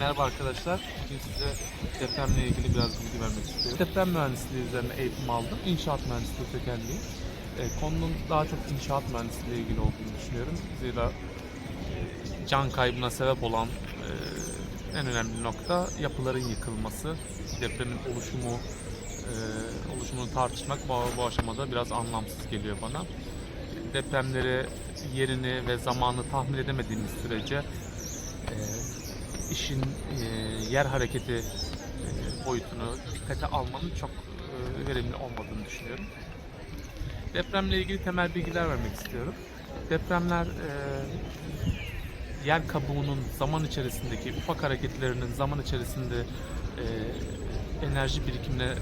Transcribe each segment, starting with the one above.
Merhaba arkadaşlar. Bugün size depremle ilgili biraz bilgi vermek istiyorum. Deprem mühendisliği üzerine eğitim aldım. İnşaat mühendisliği kökenliyim. E, konunun daha çok inşaat mühendisliği ile ilgili olduğunu düşünüyorum. Zira e, can kaybına sebep olan e, en önemli nokta yapıların yıkılması. Depremin oluşumu e, oluşumunu tartışmak bu, bu aşamada biraz anlamsız geliyor bana. Depremleri yerini ve zamanı tahmin edemediğimiz sürece e, işin e, yer hareketi e, boyutunu dikkate almanın çok e, verimli olmadığını düşünüyorum. Depremle ilgili temel bilgiler vermek istiyorum. Depremler yer kabuğunun zaman içerisindeki ufak hareketlerinin zaman içerisinde enerji birikimine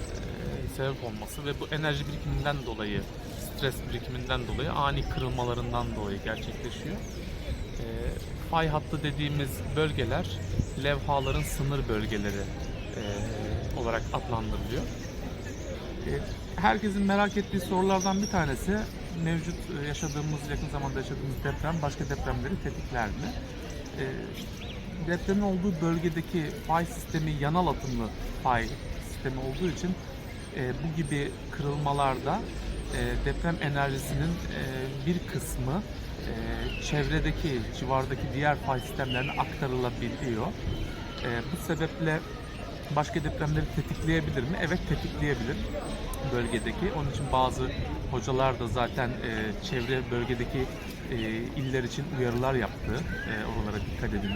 sebep olması ve bu enerji birikiminden dolayı, stres birikiminden dolayı ani kırılmalarından dolayı gerçekleşiyor. Fay hattı dediğimiz bölgeler levhaların sınır bölgeleri e, olarak adlandırılıyor. E, herkesin merak ettiği sorulardan bir tanesi mevcut e, yaşadığımız, yakın zamanda yaşadığımız deprem başka depremleri tetikler mi? E, depremin olduğu bölgedeki fay sistemi yanal atımlı fay sistemi olduğu için e, bu gibi kırılmalarda e, deprem enerjisinin e, bir kısmı e, çevredeki, civardaki diğer fay sistemlerine aktarılabiliyor. E, bu sebeple başka depremleri tetikleyebilir mi? Evet tetikleyebilir bölgedeki. Onun için bazı hocalar da zaten çevre bölgedeki iller için uyarılar yaptı. E, oralara dikkat edin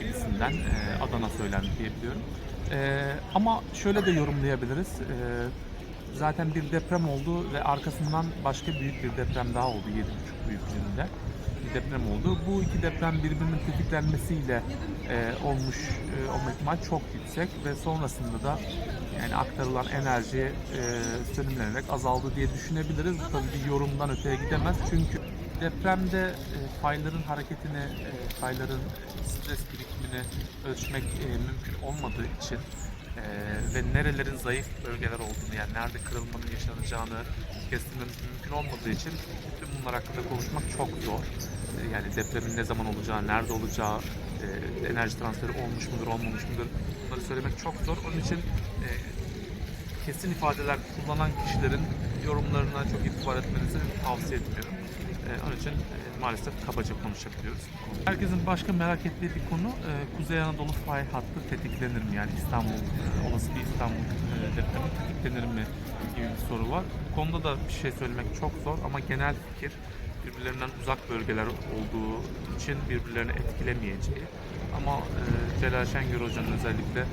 gibisinden Adana söylendi diye ama şöyle de yorumlayabiliriz. E, zaten bir deprem oldu ve arkasından başka büyük bir deprem daha oldu 7,5 büyüklüğünde bir deprem oldu. Bu iki deprem birbirinin tetiklenmesiyle e, olmuş e, olma ihtimali çok yüksek ve sonrasında da yani aktarılan enerji e, sönümlenerek azaldı diye düşünebiliriz. Bu tabii bir yorumdan öteye gidemez çünkü depremde e, fayların hareketini, e, fayların stres birikimini ölçmek e, mümkün olmadığı için e, ve nerelerin zayıf bölgeler olduğunu yani nerede kırılmanın yaşanacağını kestirmemiz mümkün olmadığı için bütün bunlar hakkında konuşmak çok zor. E, yani depremin ne zaman olacağı, nerede olacağı, e, enerji transferi olmuş mudur, olmamış mıdır bunları söylemek çok zor. Onun için e, kesin ifadeler kullanan kişilerin yorumlarına çok itibar etmenizi tavsiye etmiyorum. E, onun için e, maalesef kabaca konuşabiliyoruz. Herkesin başka merak ettiği bir konu e, Kuzey Anadolu fay hattı tetiklenir mi? Yani İstanbul, e, olası bir İstanbul e, depremi tetiklenir mi gibi bir soru var. Bu konuda da bir şey söylemek çok zor ama genel fikir birbirlerinden uzak bölgeler olduğu için birbirlerini etkilemeyeceği. Ama Celal Şengör Hoca'nın özellikle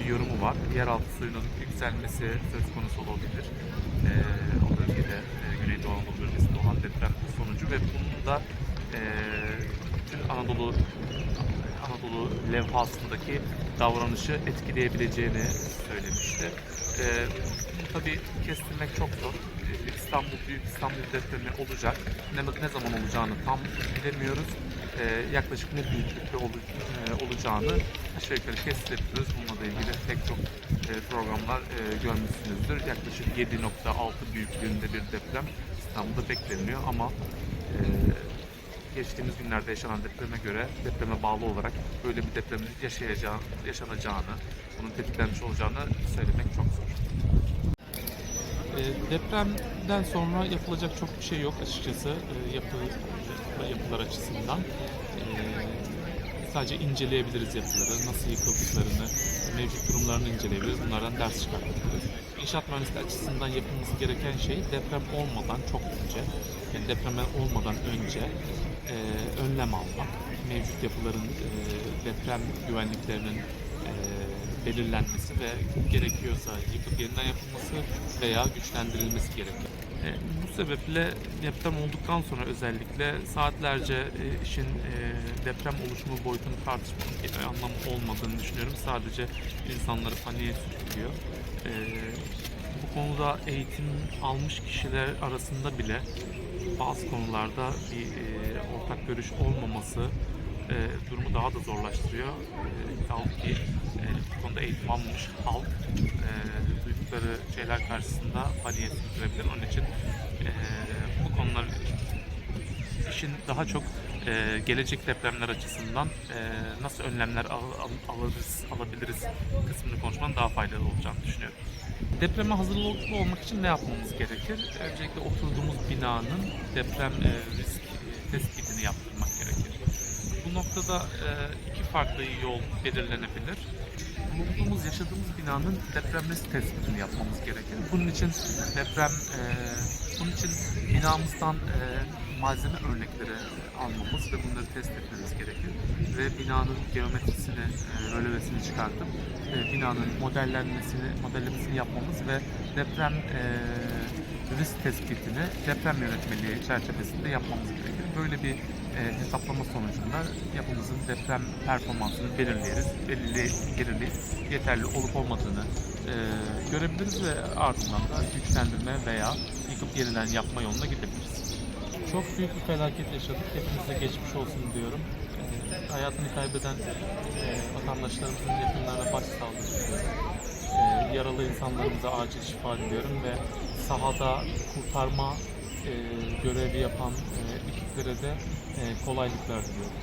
bir yorumu var. Yeraltı suyunun yükselmesi söz konusu olabilir. O bölgede, Güneydoğu Anadolu bölgesinde olan deprem sonucu ve bunun da e, bütün Anadolu Anadolu levhasındaki davranışı etkileyebileceğini söylemişti. E, tabii kestirmek çok zor. İstanbul Büyük İstanbul depremi olacak. Ne, ne zaman olacağını tam bilemiyoruz. E, yaklaşık ne büyüklükte ol- e, olacağını aşağı yukarı kestirebiliyoruz. Bununla da ilgili pek çok e, programlar e, görmüşsünüzdür. Yaklaşık 7.6 büyüklüğünde bir deprem İstanbul'da bekleniyor ama e, geçtiğimiz günlerde yaşanan depreme göre depreme bağlı olarak böyle bir depremin yaşayacağı, yaşanacağını, bunun tetiklenmiş olacağını söylemek çok zor. E, depremden sonra yapılacak çok bir şey yok açıkçası e, yapı yapılar açısından. E, sadece inceleyebiliriz yapıları, nasıl yıkıldıklarını, mevcut durumlarını inceleyebiliriz. Bunlardan ders çıkartabiliriz. İnşaat mühendisliği açısından yapılması gereken şey deprem olmadan çok önce, yani deprem olmadan önce e, önlem almak. Mevcut yapıların e, deprem güvenliklerinin belirlenmesi ve gerekiyorsa yıkıp yeniden yapılması veya güçlendirilmesi gerekiyor. E, bu sebeple deprem olduktan sonra özellikle saatlerce e, işin e, deprem oluşumu boyutunu tartışmanın bir anlamı olmadığını düşünüyorum. Sadece insanları paniğe sürüklüyor. E, bu konuda eğitim almış kişiler arasında bile bazı konularda bir e, ortak görüş olmaması e, durumu daha da zorlaştırıyor. E, ki e, bu konuda eğitim almamış halk e, duydukları şeyler karşısında paniğe sürülebilir. Onun için e, bu konular işin daha çok e, gelecek depremler açısından e, nasıl önlemler al, al- alırız, alabiliriz kısmını konuşmanın daha faydalı olacağını düşünüyorum. Depreme hazırlıklı olmak için ne yapmamız gerekir? Öncelikle oturduğumuz binanın deprem e, risk e, tespitini yaptırmak gerekir. Noktada e, iki farklı yol belirlenebilir. Bulunduğumuz, yaşadığımız binanın deprem risk tespitini yapmamız gerekir. Bunun için deprem, e, bunun için binamızdan e, malzeme örnekleri almamız ve bunları test etmemiz gerekir. Ve binanın geometrisini, e, rölevesini çıkartıp e, binanın modellenmesini, modellemesini yapmamız ve deprem e, risk tespitini deprem yönetmeliği çerçevesinde yapmamız gerekir. Böyle bir e, hesaplama sonucunda yapımızın deprem performansını belirleyeriz, belirleyip, belirleyip yeterli olup olmadığını e, görebiliriz ve ardından da güçlendirme veya yıkıp yeniden yapma yoluna gidebiliriz. Çok büyük bir felaket yaşadık. Hepimize geçmiş olsun diyorum. E, hayatını kaybeden e, vatandaşlarımızın yakınlarına başsağlığı diliyorum. E, yaralı insanlarımıza acil şifa diliyorum ve sahada kurtarma e, görevi yapan e, ekiplere de e, kolaylıklar diliyorum.